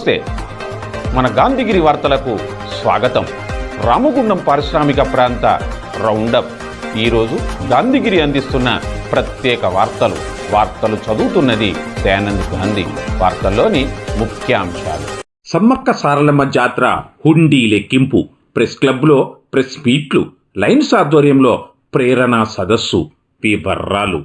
నమస్తే. మన గాంధీగిరి వార్తలకు స్వాగతం. రామగుండం పారిశ్రామిక ప్రాంత రౌండప్. ఈరోజు గాంధీగిరి అందిస్తున్న ప్రత్యేక వార్తలు. వార్తలు చదువుతున్నది దయానంద్ గాంధీ. వార్తల్లోని ముఖ్యాంశాలు. సమ్మక్క సారలమ్మ జాతర హుండీ లెక్కింపు. ప్రెస్ క్లబ్లో ప్రెస్ మీట్లు. లైన్స్ ఆధ్వర్యంలో ప్రేరణ సదస్సు. వివర్రాలు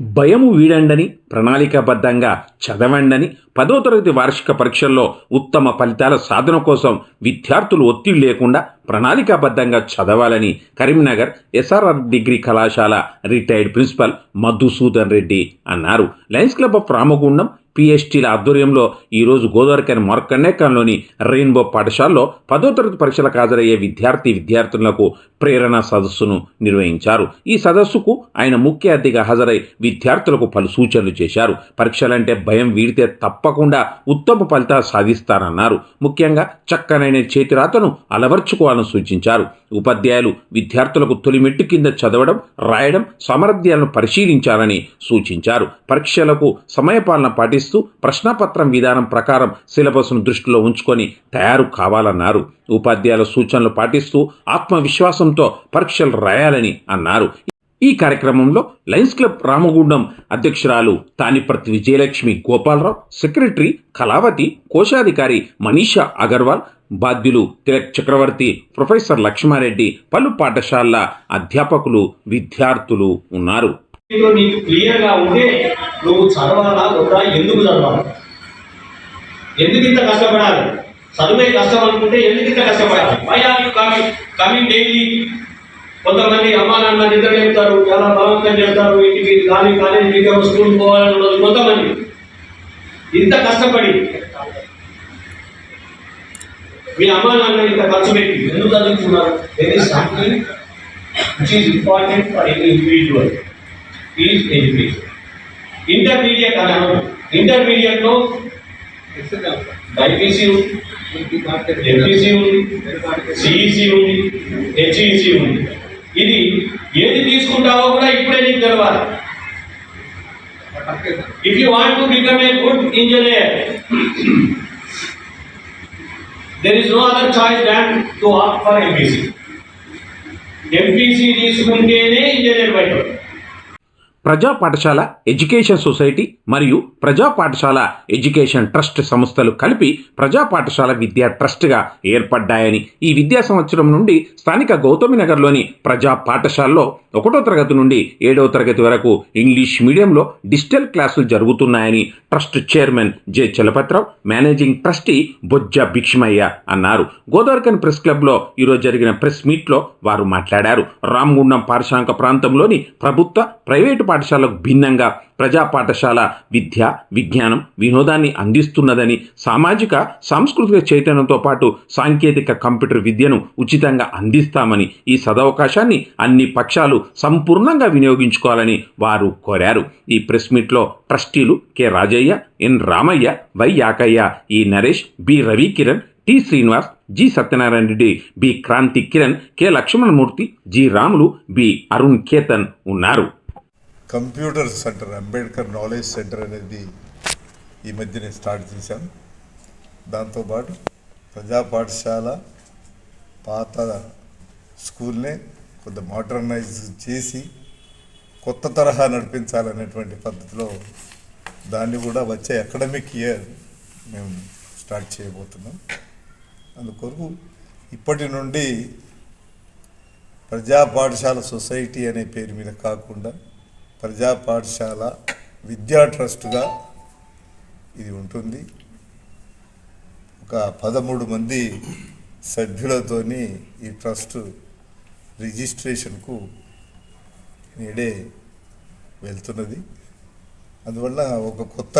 భయము వీడండని ప్రణాళికాబద్ధంగా చదవండని పదో తరగతి వార్షిక పరీక్షల్లో ఉత్తమ ఫలితాల సాధన కోసం విద్యార్థులు ఒత్తిడి లేకుండా ప్రణాళికాబద్ధంగా చదవాలని కరీంనగర్ ఎస్ఆర్ఆర్ డిగ్రీ కళాశాల రిటైర్డ్ ప్రిన్సిపల్ మధుసూదన్ రెడ్డి అన్నారు. లయన్స్ క్లబ్ ఆఫ్ రామగుండం పిఎస్టీల ఆధ్వర్యంలో ఈరోజు గోదావరికని మార్కండేకంలోని రెయిన్బో పాఠశాలలో పదో తరగతి పరీక్షలకు హాజరయ్యే విద్యార్థి విద్యార్థులకు ప్రేరణ సదస్సును నిర్వహించారు. ఈ సదస్సుకు ఆయన ముఖ్య అతిథిగా హాజరై విద్యార్థులకు పలు సూచనలు చేశారు. పరీక్షలంటే భయం వీడితే తప్పకుండా ఉత్తమ ఫలితాలు సాధిస్తారన్నారు ముఖ్యంగా చక్కనైన చేతిరాతను అలవర్చుకోవాలని సూచించారు. ఉపాధ్యాయులు విద్యార్థులకు తొలి మెట్టు కింద చదవడం రాయడం సామర్థ్యాలను పరిశీలించాలని సూచించారు. పరీక్షలకు సమయపాలన పాటిస్తూ ప్రశ్నపత్రం విధానం ప్రకారం సిలబస్ను దృష్టిలో ఉంచుకొని తయారు కావాలన్నారు. ఉపాధ్యాయుల సూచనలు పాటిస్తూ ఆత్మవిశ్వాసంతో పరీక్షలు రాయాలని అన్నారు. ఈ కార్యక్రమంలో లయన్స్ క్లబ్ రామగుండం అధ్యక్షురాలు తానిప్రతి విజయలక్ష్మి గోపాలరావు సెక్రటరీ కళావతి కోశాధికారి మనీషా అగర్వాల్ బాధ్యులు తిలక్ చక్రవర్తి ప్రొఫెసర్ లక్ష్మారెడ్డి పలు పాఠశాలల అధ్యాపకులు విద్యార్థులు ఉన్నారు. నీకు నీకు క్లియర్గా ఉంటే నువ్వు చదవాలా వద్దా? ఎందుకు చదవాలి? ఎందుకు ఇంత కష్టపడాలి? చదువే కష్టం అనుకుంటే ఎందుకు ఇంత కష్టపడాలి? Why are you coming coming daily కొంతమంది అమ్మా నాన్న నిద్ర లేపుతారు చాలా బలవంతం చేస్తారు ఇంటికి కానీ కాలేజ్ మీకు స్కూల్ పోవాలని కొంతమంది ఇంత కష్టపడి మీ అమ్మా నాన్న ఇంత ఖర్చు పెట్టి ఎందుకు చదువుతున్నారు? ఇది something which is important for any individual is education intermediate అన్నాను ఇంటర్మీడియట్లో బైపీసీ ఉంది ఎంపీసీ ఉంది సిఈసి ఉంది హెచ్ఈసి ఉంది ఇది ఏది తీసుకుంటావో కూడా ఇప్పుడే నీకు తెలవాలి if you want to become a good engineer there is no other choice than to opt for MPC MPC తీసుకుంటేనే ఇంజనీర్ బయట ప్రజా పాఠశాల ఎడ్యుకేషన్ సొసైటీ మరియు ప్రజా పాఠశాల ఎడ్యుకేషన్ ట్రస్ట్ సంస్థలు కలిపి ప్రజా పాఠశాల విద్యా ట్రస్ట్గా ఏర్పడ్డాయని. ఈ విద్యా సంవత్సరం నుండి స్థానిక గౌతమినగర్లోని ప్రజా పాఠశాలలో ఒకటో తరగతి నుండి ఏడవ తరగతి వరకు ఇంగ్లీష్ మీడియంలో డిజిటల్ క్లాసులు జరుగుతున్నాయని trust chairman J. Chalapathirao managing trustee Bojja Bhikshamaiah అన్నారు. గోదావరికన్ ప్రెస్ క్లబ్లో ఈరోజు జరిగిన ప్రెస్ మీట్లో వారు మాట్లాడారు. రామగుండం పారిశ్రామిక ప్రాంతంలోని ప్రభుత్వ ప్రైవేటు పాఠశాలకు భిన్నంగా ప్రజా పాఠశాల విద్య విజ్ఞానం వినోదాన్ని అందిస్తున్నదని సామాజిక సాంస్కృతిక చైతన్యంతో పాటు సాంకేతిక కంప్యూటర్ విద్యను ఉచితంగా అందిస్తామని ఈ సదవకాశాన్ని అన్ని పక్షాలు సంపూర్ణంగా వినియోగించుకోవాలని వారు కోరారు. ఈ ప్రెస్ మీట్లో ట్రస్టీలు K Rajaiah N Ramaiah Y Yakaiah E Naresh B Ravikiran T Srinivas G Satyanarayana Reddy B Kranti Kiran K Lakshmanamurthy G Ramulu B Arun Ketan ఉన్నారు. Computer centre Ambedkar knowledge centre అనేది ఈ మధ్యనే start చేశాం. దాంతోపాటు ప్రజా పాఠశాల పాత స్కూల్నే కొంత మోడర్నైజ్ చేసి కొత్త తరహా నడిపించాలనేటువంటి పద్ధతిలో దాన్ని కూడా వచ్చే అకాడమిక్ ఇయర్ మేము స్టార్ట్ చేయబోతున్నాం. అందుకొరకు ఇప్పటి నుండి ప్రజా పాఠశాల సొసైటీ అనే పేరు మీద కాకుండా ప్రజా పాఠశాల విద్యా ట్రస్ట్గా ఇది ఉంటుంది. ఒక పదమూడు మంది సభ్యులతోని ఈ ట్రస్ట్ రిజిస్ట్రేషన్కు నేడే వెళ్తున్నది. అందువల్ల ఒక కొత్త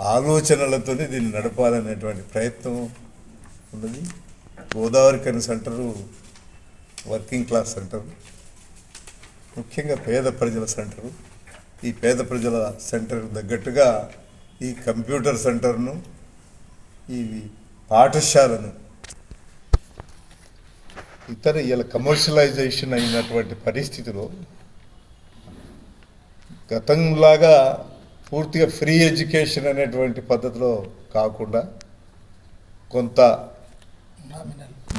ఆలోచనలతో దీన్ని నడపాలనేటువంటి ప్రయత్నం ఉన్నది. గోదావరి కని సెంటరు వర్కింగ్ క్లాస్ సెంటరు. ముఖ్యంగా పేద ప్రజల సెంటరు. ఈ పేద ప్రజల సెంటర్ తగ్గట్టుగా ఈ కంప్యూటర్ సెంటర్ను ఈ పాఠశాలను ఇతర ఇలా కమర్షియలైజేషన్ అయినటువంటి పరిస్థితిలో గతంలాగా పూర్తిగా ఫ్రీ ఎడ్యుకేషన్ అనేటువంటి పద్ధతిలో కాకుండా కొంత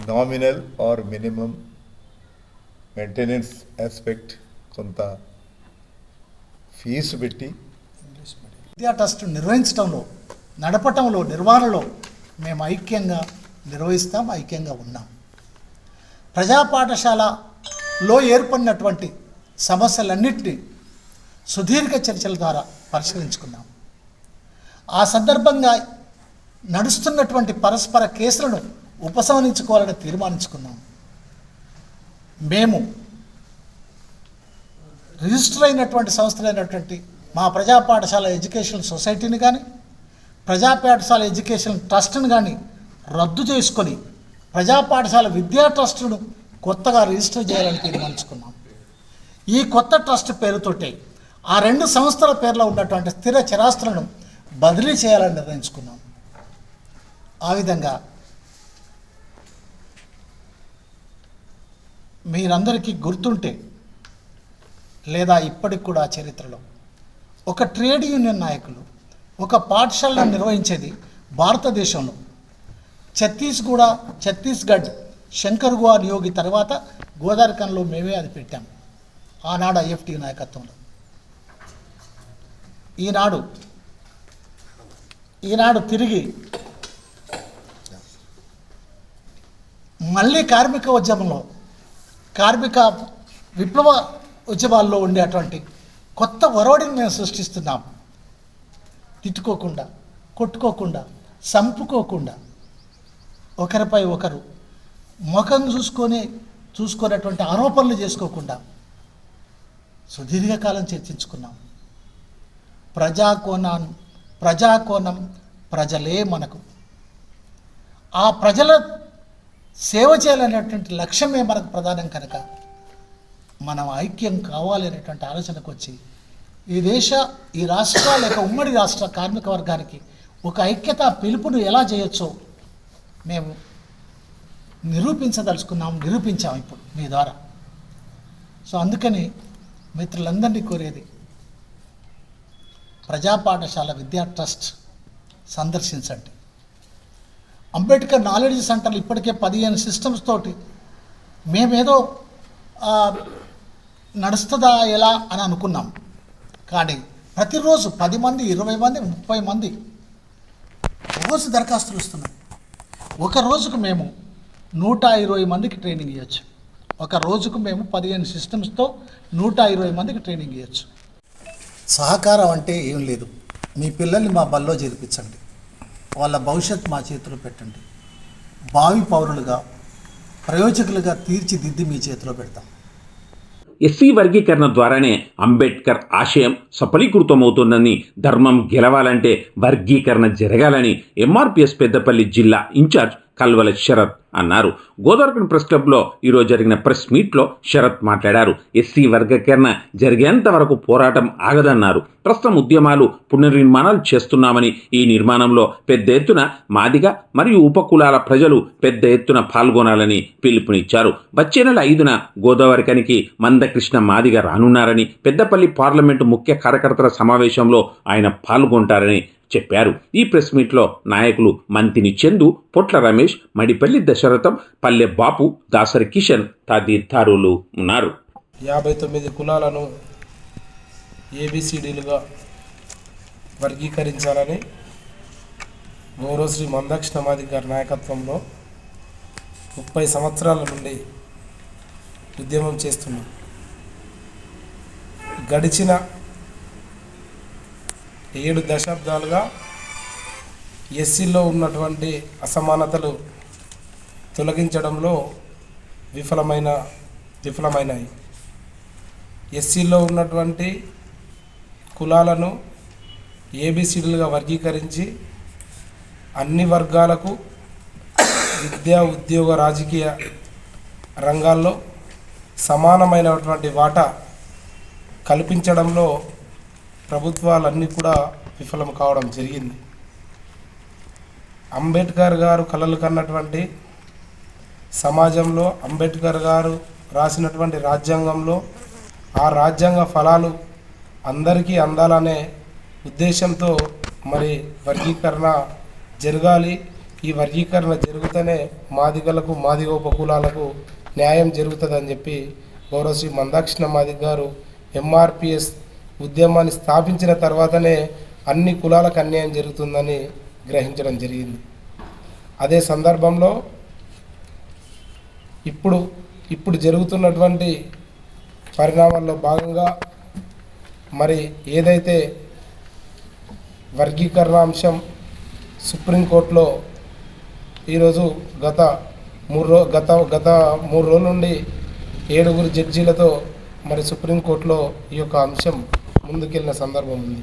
nominal or minimum maintenance aspect కొంత ఫీజు పెట్టి విద్యా ట్రస్ట్ నిర్వహించడంలో నడపటంలో నిర్వహణలో మేము ఐక్యంగా నిర్వహిస్తాం ఐక్యంగా ఉన్నాం. ప్రజా పాఠశాలలో ఏర్పడినటువంటి సమస్యలన్నింటినీ సుదీర్ఘ చర్చల ద్వారా పరిష్కరించుకున్నాం ఆ సందర్భంగా నడుస్తున్నటువంటి పరస్పర కేసులను ఉపసంహరించుకోవాలని తీర్మానించుకున్నాం. మేము రిజిస్టర్ అయినటువంటి సంస్థలైనటువంటి మా ప్రజా పాఠశాల ఎడ్యుకేషన్ సొసైటీని కానీ ప్రజా పాఠశాల ఎడ్యుకేషన్ ట్రస్ట్ని కానీ రద్దు చేసుకొని ప్రజా పాఠశాల విద్యా ట్రస్టును కొత్తగా రిజిస్టర్ చేయాలని తీర్మానించుకున్నాం. ఈ కొత్త ట్రస్ట్ పేరుతోటే ఆ రెండు సంస్థల పేర్లో ఉన్నటువంటి స్థిర చరాస్తులను బదిలీ చేయాలని నిర్ణయించుకున్నాం. ఆ విధంగా మీరందరికీ గుర్తుంటే లేదా ఇప్పటికి కూడా చరిత్రలో. ఒక ట్రేడ్ యూనియన్ నాయకులు ఒక పాఠశాలను నిర్వహించేది భారతదేశంలో. ఛత్తీస్గూడ ఛత్తీస్గఢ్ శంకర్ గుహ నియోగి తర్వాత గోదావరికంలో మేమే అది పెట్టాం. ఆనాడు ఐఎఫ్టీ నాయకత్వంలో. ఈనాడు ఈనాడు తిరిగి మళ్ళీ కార్మిక ఉద్యమంలో కార్మిక విప్లవ ఉద్యమాల్లో ఉండేటువంటి కొత్త ఒరవడిని మేము సృష్టిస్తున్నాం. తిట్టుకోకుండా కొట్టుకోకుండా చంపుకోకుండా ఒకరిపై ఒకరు ముఖం చూసుకొని చూసుకునేటువంటి ఆరోపణలు చేసుకోకుండా సుదీర్ఘకాలం చర్చించుకున్నాం. ప్రజాకోణం ప్రజాకోణం ప్రజలే మనకు. ఆ ప్రజల సేవ చేయాలనేటువంటి లక్ష్యమే మనకు ప్రధానం కనుక మనం ఐక్యం కావాలి అనేటువంటి ఆలోచనకు వచ్చి ఈ దేశ ఈ రాష్ట్ర లేక ఉమ్మడి రాష్ట్ర కార్మిక వర్గానికి ఒక ఐక్యత పిలుపును ఎలా చేయొచ్చో మేము నిరూపించదలుచుకున్నాం నిరూపించాం ఇప్పుడు మీ ద్వారా. సో అందుకని మిత్రులందరినీ కోరేది ప్రజా పాఠశాల విద్యా ట్రస్ట్ సందర్శించండి. అంబేద్కర్ నాలెడ్జ్ సెంటర్లు ఇప్పటికే పదిహేను సిస్టమ్స్ తోటి మేమేదో నడుస్తుందా ఎలా అని అనుకున్నాం. కానీ ప్రతిరోజు పది మంది ఇరవై మంది ముప్పై మంది రోజు దరఖాస్తులు వస్తున్నాయి ఒక రోజుకు మేము నూట ఇరవై మందికి ట్రైనింగ్ ఇవ్వచ్చు ఒక రోజుకు మేము పదిహేను సిస్టమ్స్తో నూట ఇరవై మందికి ట్రైనింగ్ ఇవ్వచ్చు సహకారం అంటే ఏం లేదు. మీ పిల్లల్ని మా బల్లో చేర్పించండి. వాళ్ళ భవిష్యత్ మా చేతిలో పెట్టండి. భావి పౌరులుగా ప్రయోజకులుగా తీర్చిదిద్ది మీ చేతిలో పెడతాం. ఎస్సీ వర్గీకరణ ద్వారానే అంబేద్కర్ ఆశయం సఫలీకృతమవుతుందని ధర్మం గెలవాలంటే వర్గీకరణ జరగాలని ఎంఆర్పిఎస్ పెద్దపల్లి జిల్లా ఇన్ఛార్జ్ కల్వల శరత్ అన్నారు. గోదావరి ప్రెస్ క్లబ్లో ఈరోజు జరిగిన ప్రెస్ మీట్లో శరత్ మాట్లాడారు. ఎస్సీ వర్గీకరణ జరిగేంత వరకు పోరాటం ఆగదన్నారు. ప్రస్తుతం ఉద్యమాలు పునర్నిర్మాణాలు చేస్తున్నామని ఈ నిర్మాణంలో పెద్ద ఎత్తున మాదిగ మరియు ఉపకులాల ప్రజలు పెద్ద ఎత్తున పాల్గొనాలని పిలుపునిచ్చారు. వచ్చే నెల ఐదున గోదావరి కనికి మందకృష్ణ మాదిగ రానున్నారని పెద్దపల్లి పార్లమెంటు ముఖ్య కార్యకర్తల సమావేశంలో ఆయన పాల్గొంటారని చెప్పారు. ఈ ప్రెస్ మీట్లో నాయకులు మంతిని చందు పొట్ల రమేష్ మడిపల్లి దశరథం పల్లె బాపు దాసరి కిషన్ తదితరులు ఉన్నారు. యాభై తొమ్మిది కులాలను ఏబిసిడీలుగా వర్గీకరించాలని గౌరవశ్రీ మందక్షిణమాది గారి నాయకత్వంలో ముప్పై సంవత్సరాల నుండి ఉద్యమం చేస్తున్నాం. గడిచిన ఏడు దశాబ్దాలుగా ఎస్సీలో ఉన్నటువంటి అసమానతలు తొలగించడంలో విఫలమైన విఫలమైనాయి. ఎస్సీలో ఉన్నటువంటి కులాలను ఏబిసిడీలుగా వర్గీకరించి అన్ని వర్గాలకు విద్యా ఉద్యోగ రాజకీయ రంగాల్లో సమానమైనటువంటి వాటా కల్పించడంలో ప్రభుత్వాలన్నీ కూడా విఫలం కావడం జరిగింది. అంబేద్కర్ గారు కలలు కన్నటువంటి సమాజంలో అంబేద్కర్ గారు రాసినటువంటి రాజ్యాంగంలో ఆ రాజ్యాంగ ఫలాలు అందరికీ అందాలనే ఉద్దేశంతో మరి వర్గీకరణ జరగాలి. ఈ వర్గీకరణ జరుగుతూనే మాదిగలకు మాదిగ ఉపకులాలకు న్యాయం జరుగుతుందని చెప్పి గౌరవ శ్రీ మందాక్షిణ మాదిగ గారు ఎంఆర్పిఎస్ ఉద్యమాన్ని స్థాపించిన తర్వాతనే అన్ని కులాలకు అన్యాయం జరుగుతుందని గ్రహించడం జరిగింది. అదే సందర్భంలో ఇప్పుడు ఇప్పుడు జరుగుతున్నటువంటి పరిణామాల్లో భాగంగా మరి ఏదైతే వర్గీకరణ అంశం సుప్రీంకోర్టులో ఈరోజు గత మూడు రో గత గత మూడు రోజుల నుండి ఏడుగురు జడ్జీలతో మరి సుప్రీంకోర్టులో ఈ యొక్క అంశం ముందుకెళ్ళిన సందర్భం ఉంది.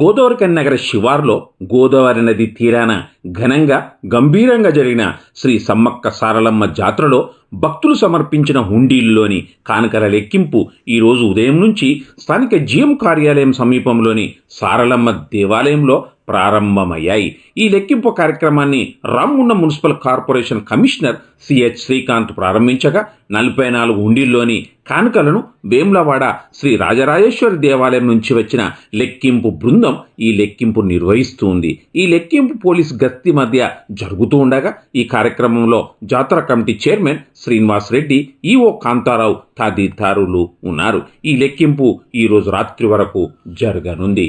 గోదావరి నగర శివార్లో గోదావరి నది తీరాన ఘనంగా గంభీరంగా జరిగిన శ్రీ సమ్మక్క సారలమ్మ జాతరలో భక్తులు సమర్పించిన హుండీల్లోని కానుకల లెక్కింపు ఈరోజు ఉదయం నుంచి స్థానిక జిఎం కార్యాలయం సమీపంలోని సారలమ్మ దేవాలయంలో ప్రారంభమయ్యాయి. ఈ లెక్కింపు కార్యక్రమాన్ని Ramagundam municipal corporation commissioner CH Srikanth ప్రారంభించగా నలభై నాలుగు హుండీల్లోని కానుకలను వేములవాడ శ్రీ రాజరాజేశ్వరి దేవాలయం నుంచి వచ్చిన లెక్కింపు బృందం ఈ లెక్కింపు నిర్వహిస్తుంది. ఈ లెక్కింపు పోలీస్ గస్తీ మధ్య జరుగుతూ ఉండగా ఈ కార్యక్రమంలో జాతర committee chairman Srinivas Reddy EO Kantharao తదితరులు ఉన్నారు. ఈ లెక్కింపు ఈరోజు రాత్రి వరకు జరగనుంది.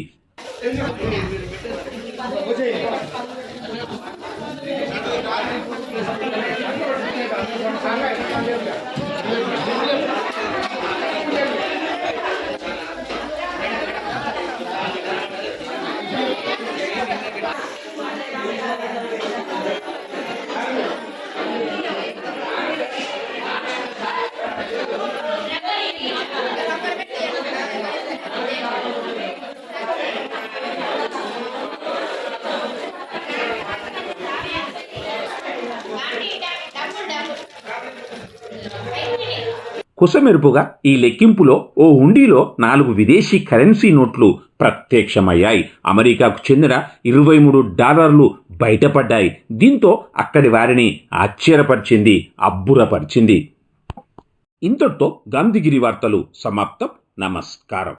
కుసమెరుపుగా ఈ లెక్కింపులో ఓ హుండీలో నాలుగు విదేశీ కరెన్సీ నోట్లు ప్రత్యక్షమయ్యాయి. అమెరికాకు చెందిన ఇరవై మూడు డాలర్లు బయటపడ్డాయి. దీంతో అక్కడి వారిని ఆశ్చర్యపరిచింది అబ్బురపరిచింది. ఇంతటితో గాంధీగిరి వార్తలు సమాప్తం. నమస్కారం.